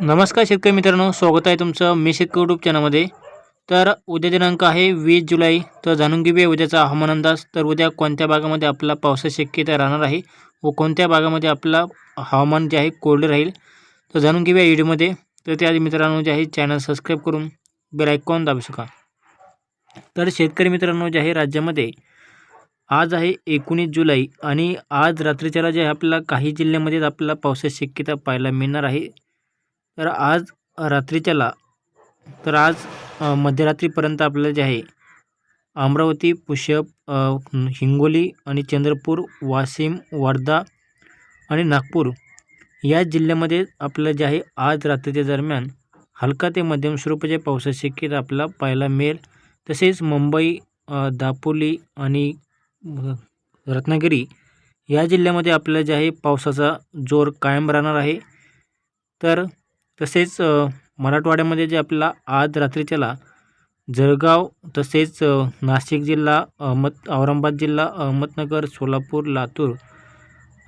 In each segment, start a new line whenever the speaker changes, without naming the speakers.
नमस्कार शेतकरी मित्रांनो स्वागत आहे तुमचं मी शेतकरी यूट्यूब चॅनलमध्ये तर उद्या दिनांक आहे वीस जुलै तर जाणून घेऊया उद्याचा हवामान अंदाज. तर उद्या कोणत्या भागामध्ये आपला पावसाची शक्यता राहणार आहे व कोणत्या भागामध्ये आपला हवामान जे आहे कोरडे राहील? तर जाणून घेऊया व्हिडिओमध्ये. तर त्याआधी मित्रांनो जे आहे चॅनल सबस्क्राईब करून बेल आयकॉन दाबू शका तर शेतकरी मित्रांनो जे आहे राज्यामध्ये आज आहे एकोणीस जुलै आणि आज रात्रीच्याला जे आहे काही जिल्ह्यामध्ये आपल्याला पावसाची शक्यता पाहायला मिळणार आहे. तर आज रात्रीच्याला तर आज मध्यरात्रीपर्यंत आपल्याला जे आहे अमरावती पुष्यप हिंगोली आणि चंद्रपूर वाशिम वर्धा आणि नागपूर या जिल्ह्यामध्ये आपलं जे आहे आज रात्रीच्या दरम्यान हलका ते मध्यम स्वरूपाच्या पावसाची शक्यता आपल्याला पाहायला मिळेल. तसेच मुंबई दापोली आणि रत्नागिरी या जिल्ह्यामध्ये आपल्याला जे आहे पावसाचा जोर कायम राहणार आहे. तर तसेच मराठवाड्यामध्ये जे आपल्याला आज रात्रीच्याला जळगाव तसेच नाशिक जिल्हा अहमद औरंगाबाद जिल्हा अहमदनगर सोलापूर लातूर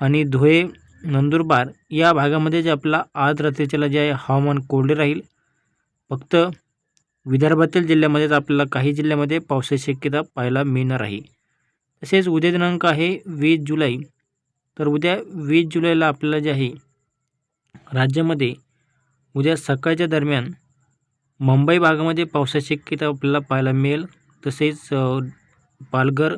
आणि धुळे नंदुरबार या भागामध्ये जे आपला आज रात्रीच्याला जे आहे हवामान कोरडे राहील. फक्त विदर्भातील जिल्ह्यामध्येच आपल्याला काही जिल्ह्यामध्ये पावसाची शक्यता पाहायला मिळणार आहे. तसेच उद्या दिनांक आहे वीस जुलै. तर उद्या वीस जुलैला आपल्याला जे आहे राज्यामध्ये उद्या सकाळच्या दरम्यान मुंबई भागामध्ये पावसाची शक्यता आपल्याला पाहायला मिळेल? तसेच पालघर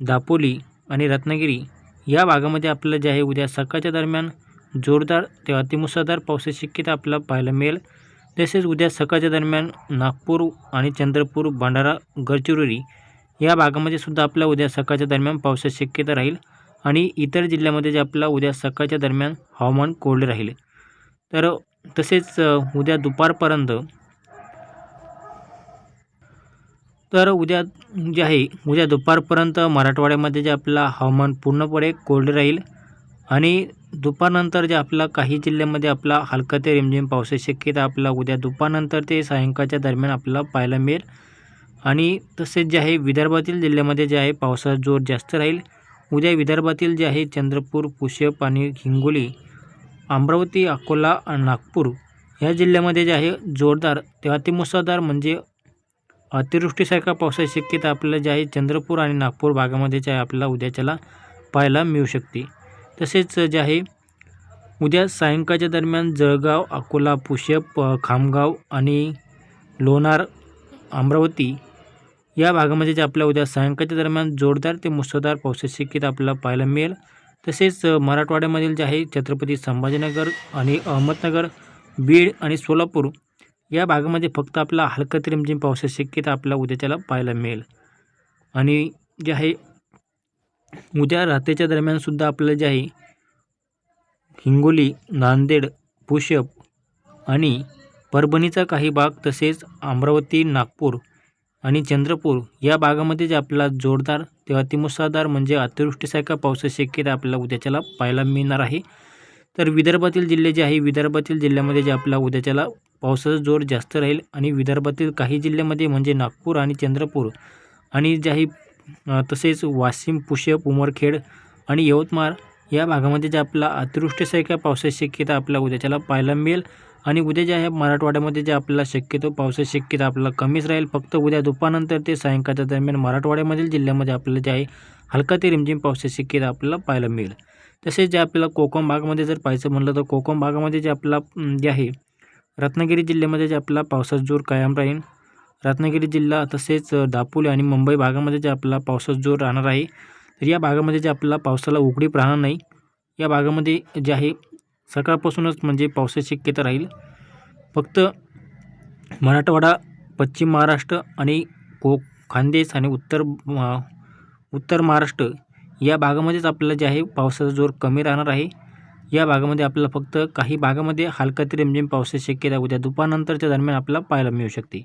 दापोली आणि रत्नागिरी या भागामध्ये आपल्याला जे आहे उद्या सकाळच्या दरम्यान जोरदार ते अतिमुसळधार पावसाची शक्यता आपल्याला पाहायला मिळेल? तसेच उद्या सकाळच्या दरम्यान नागपूर आणि चंद्रपूर भंडारा गडचिरोली या भागामध्ये सुद्धा आपल्या उद्या सकाळच्या दरम्यान पावसाची शक्यता राहील आणि इतर जिल्ह्यामध्ये जे आपला उद्या सकाळच्या दरम्यान हवामान कोरडे राहील. तर तसेच उद्या दुपारपर्यंत. तर उद्या जे आहे उद्या दुपारपर्यंत मराठवाड्यामध्ये जे आपला हवामान पूर्णपणे कोरडे राहील आणि दुपारनंतर जे आपला काही जिल्ह्यामध्ये आपला हलका ते रिमझिम पावसाची शक्यता आपला उद्या दुपारनंतर ते सायंकाळच्या दरम्यान आपल्याला पाहायला मिळेल. आणि तसेच जे आहे विदर्भातील जिल्ह्यामध्ये जे आहे पावसाचा जोर जास्त राहील. उद्या विदर्भातील जे आहे चंद्रपूर पुष्यप आणि हिंगोली अमरावती अकोला आणि नागपूर ह्या जिल्ह्यामध्ये जे आहे जोरदार ते अतिमुसळधार म्हणजे अतिवृष्टीसारखा पावसाची शक्यता आपल्याला जे आहे चंद्रपूर आणि नागपूर भागामध्ये जे आहे आपल्याला उद्याच्याला पाहायला मिळू शकते. तसेच जे आहे उद्या सायंकाळच्या दरम्यान जळगाव अकोला पुष्यप खामगाव आणि लोणार अमरावती या भागामध्ये जे आपल्या उद्या सायंकाळच्या दरम्यान जोरदार ते मुसळधार पावसाची शक्यता आपल्याला पाहायला मिळेल. तसेच मराठवाड्यामधील जे आहे छत्रपती संभाजीनगर आणि अहमदनगर बीड आणि सोलापूर या भागामध्ये फक्त आपला हलका ते रिमझिम पावसाची शक्यता आपल्याला उद्याच्याला पाहायला मिळेल. आणि जे आहे उद्या रात्रीच्या दरम्यानसुद्धा आपल्याला जे आहे हिंगोली नांदेड पुषप आणि परभणीचा काही भाग तसेच अमरावती नागपूर आणि चंद्रपूर या भागामध्ये जे आपल्याला जोरदार ते मुसळधार म्हणजे अतिवृष्टीसारखा पावसाची शक्यता आपल्याला उद्याच्याला पाहायला मिळणार आहे. तर विदर्भातील जिल्हे जे आहे विदर्भातील जिल्ह्यामध्ये जे आपला उद्याच्याला पावसाचा जोर जास्त राहील आणि विदर्भातील काही जिल्ह्यामध्ये म्हणजे नागपूर आणि चंद्रपूर आणि जे आहे तसेच वाशिम पुष्यप उमरखेड आणि यवतमाळ या भागामध्ये जे आपला अतिवृष्टीसारख्या पावसाची शक्यता आपल्याला उद्याच्याला पाहायला मिळेल. आणि उद्या जे आहे मराठवाड्यामध्ये जे आपल्याला शक्यतो पावसाची शक्यता आपल्याला कमीच राहील. फक्त उद्या दुपारनंतर ते सायंकाळच्या दरम्यान मराठवाड्यामधील जिल्ह्यामध्ये आपल्याला जे आहे हलका ते रिमझिम पावसाची शक्यता आपल्याला पाहायला मिळेल. तसेच जे आपल्याला कोकण भागामध्ये जर पाहायचं म्हणलं तर कोकम भागामध्ये जे आपला जे आहे रत्नागिरी जिल्ह्यामध्ये जे आपला पावसाचा जोर कायम राहील. रत्नागिरी जिल्हा तसेच दापोली आणि मुंबई भागामध्ये जे आपला पावसाचा जोर राहणार आहे तर या भागामध्ये जे आपल्याला पावसाला उघडीप राहणार नाही. या भागामध्ये जे आहे सकाळपासूनच म्हणजे पावसाची शक्यता राहील. फक्त मराठवाडा पश्चिम महाराष्ट्र आणि को खानदेश आणि उत्तर उत्तर महाराष्ट्र या भागामध्येच आपल्याला जे आहे पावसाचा जोर कमी राहणार आहे. या भागामध्ये आपल्याला फक्त काही भागामध्ये हलका ते म्हणजे रिमझिम पावसाची शक्यता उद्या दुपारनंतरच्या दरम्यान आपल्याला पाहायला मिळू शकते.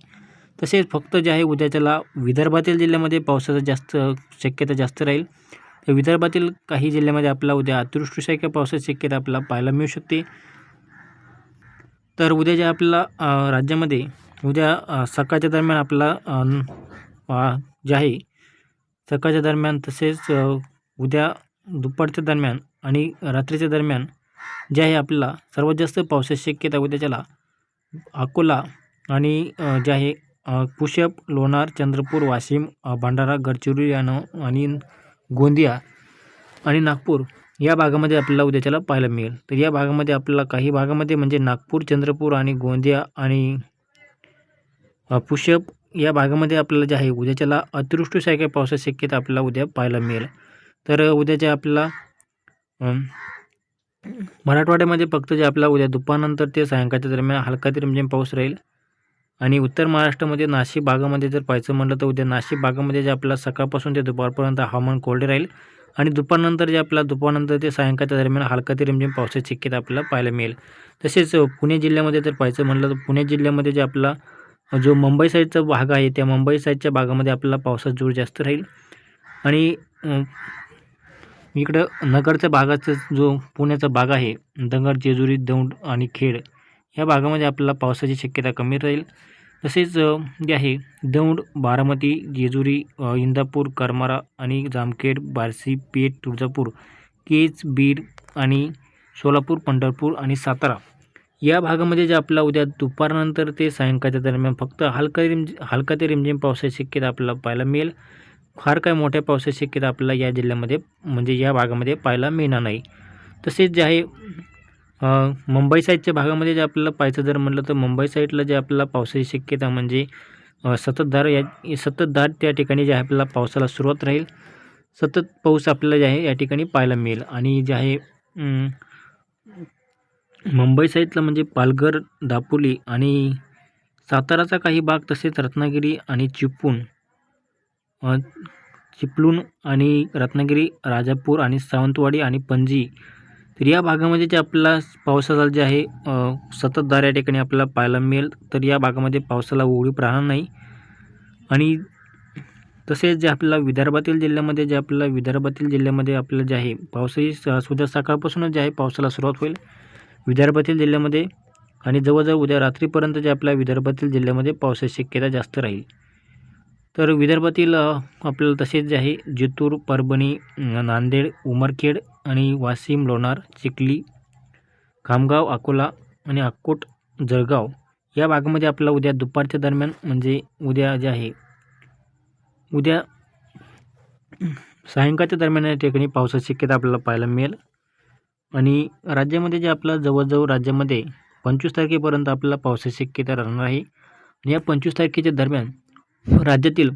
तसेच फक्त जे आहे उद्याच्याला विदर्भातील जिल्ह्यामध्ये पावसाचा जास्त शक्यता जास्त राहील. तर विदर्भातील काही जिल्ह्यामध्ये आपल्याला उद्या अतिवृष्टीसारख्या पावसाची शक्यता आपल्याला पाहायला मिळू शकते. तर उद्या जे आपला राज्यामध्ये उद्या सकाळच्या दरम्यान आपला जे आहे सकाळच्या दरम्यान तसेच उद्या दुपारच्या दरम्यान आणि रात्रीच्या दरम्यान जे आहे आपल्याला सर्वात जास्त पावसाची शक्यता उद्याच्याला अकोला आणि जे आहे पुषप लोणार चंद्रपूर वाशिम भंडारा गडचिरोली आणि गोंदिया आणि नागपूर या भागामध्ये आपल्याला उद्याच्याला पाहायला मिळेल. तर या भागामध्ये आपल्याला काही भागामध्ये म्हणजे नागपूर चंद्रपूर आणि गोंदिया आणि पुषप पुशप या भागामध्ये आपल्याला जे आहे उद्याच्याला अतिवृष्टीसारख्या पावसाची शक्यता आपल्याला उद्या पाहायला मिळेल. तर उद्याच्या आपल्याला मराठवाड्यामध्ये फक्त जे आपल्याला उद्या दुपारनंतर ते सायंकाळच्या दरम्यान हलका ते रिमझिम पाऊस राहील. आणि उत्तर महाराष्ट्रामध्ये नाशिक भागामध्ये जर पाहायचं म्हटलं तर उद्या नाशिक भागामध्ये जे आपला सकाळपासून ते दुपारपर्यंत हवामान कोरडे राहील. आणि दुपारनंतर जे आपल्याला दुपारनंतर ते सायंकाळच्या दरम्यान हलका ते रिमझिम पावसाची शक्यता आपल्याला पाहायला मिळेल. तसेच पुणे जिल्ह्यामध्ये जर पाहायचं म्हटलं तर पुणे जिल्ह्यामध्ये जे आपला जो मुंबई साईडचा भाग आहे त्या मुंबई साईडच्या भागामध्ये आपल्याला पावसाचा जोर जास्त राहील. आणि इकडं नगरच्या भागाचा जो पुण्याचा भाग आहे नगर जेजुरी दौंड आणि खेड या भागामध्ये आपल्याला पावसाची शक्यता कमी राहील. तसेच जे आहे दौंड बारामती जेजुरी इंदापूर करमारा आणि जामखेड बार्शी पेठ तुळजापूर केज बीड आणि सोलापूर पंढरपूर आणि सातारा या भागामध्ये जे आपला उद्या दुपारनंतर ते सायंकाळच्या दरम्यान फक्त हलका रिम हलका ते रिमझिम पावसाची शक्यता आपल्याला पाहायला मिळेल. फार काय मोठ्या पावसाची शक्यता आपल्याला या जिल्ह्यामध्ये म्हणजे या भागामध्ये पाहायला मिळणार नाही. तसेच जे आहे मुंबई साईडच्या भागामध्ये जे आपल्याला पाहायचं जर म्हटलं तर मुंबई साईडला जे आपल्याला पावसाची शक्यता म्हणजे सततधार या सततधार त्या ठिकाणी जे आहे आपल्याला पावसाला सुरुवात राहील. सतत पाऊस आपल्याला जे आहे या ठिकाणी पाहायला मिळेल. आणि जे आहे मुंबई साईडला म्हणजे पालघर दापोली आणि साताराचा काही भाग तसेच रत्नागिरी आणि चिपळूण चिपळूण आणि रत्नागिरी राजापूर आणि सावंतवाडी आणि पणजी तर या भागामध्ये जे आपल्याला पावसाचा जे आहे सतत संततधार या ठिकाणी आपल्याला पाहायला मिळेल. तर या भागामध्ये पावसाला ओढीप राहणार नाही. आणि तसेच जे आपल्याला विदर्भातील जिल्ह्यामध्ये जे आपल्याला विदर्भातील जिल्ह्यामध्ये आपल्याला जे आहे पावसाची स- सकाळपासूनच जे आहे पावसाला सुरुवात होईल विदर्भातील जिल्ह्यामध्ये. आणि जवळजवळ उद्या रात्रीपर्यंत जे आपल्या विदर्भातील जिल्ह्यामध्ये पावसाची शक्यता जास्त राहील. तर विदर्भातील आपल्याला तसेच जे आहे जितूर परभणी नांदेड उमरखेड आणि वाशिम लोणार चिखली खामगाव अकोला आणि अक्कोट जळगाव या भागामध्ये आपला उद्या दुपारच्या दरम्यान म्हणजे उद्या जे आहे उद्या सायंकाळच्या दरम्यान या ठिकाणी पावसाची शक्यता आपल्याला पाहायला मिळेल. आणि राज्यामध्ये जे आपलं जवळजवळ राज्यामध्ये पंचवीस तारखेपर्यंत आपल्याला पावसाची शक्यता राहणार आहे. आणि या पंचवीस तारखेच्या दरम्यान राज्यातील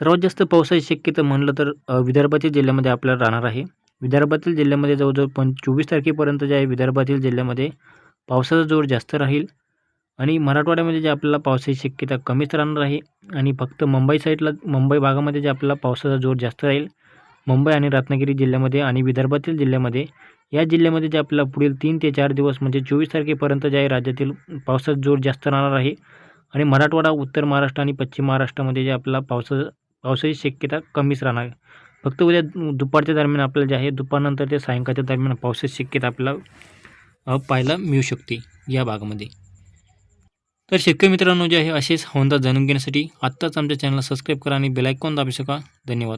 सर्वात जास्त पावसाची शक्यता म्हणलं तर विदर्भाच्या जिल्ह्यामध्ये आपल्याला राहणार आहे. विदर्भातील जिल्ह्यामध्ये जवळजवळ पं चोवीस तारखेपर्यंत जे आहे विदर्भातील जिल्ह्यामध्ये पावसाचा जोर जास्त राहील. आणि मराठवाड्यामध्ये जे आपल्याला पावसाची शक्यता कमीच राहणार आहे आणि फक्त मुंबई साईडला मुंबई भागामध्ये जे आपल्याला पावसाचा जोर जास्त राहील मुंबई आणि रत्नागिरी जिल्ह्यामध्ये आणि विदर्भातील जिल्ह्यामध्ये या जिल्ह्यामध्ये जे आपल्याला पुढील तीन ते चार दिवस म्हणजे चोवीस तारखेपर्यंत जे आहे राज्यातील पावसाचा जोर जास्त राहणार आहे. आणि मराठवाडा उत्तर महाराष्ट्र आणि पश्चिम महाराष्ट्रामध्ये जे आपला पावसा पावसाची शक्यता कमीच राहणार फक्त उद्या दुपारच्या दरम्यान आपल्याला जे आहे दुपारनंतर ते सायंकाळच्या दरम्यान पावसाची शक्यता आपल्याला पाहायला मिळू शकते या भागामध्ये. तर शेतकरी मित्रांनो जे आहे असेच हवामान जाणून घेण्यासाठी आत्ताच आमच्या चॅनलला सबस्क्राईब करा आणि बेलायकॉन दाबू शका धन्यवाद.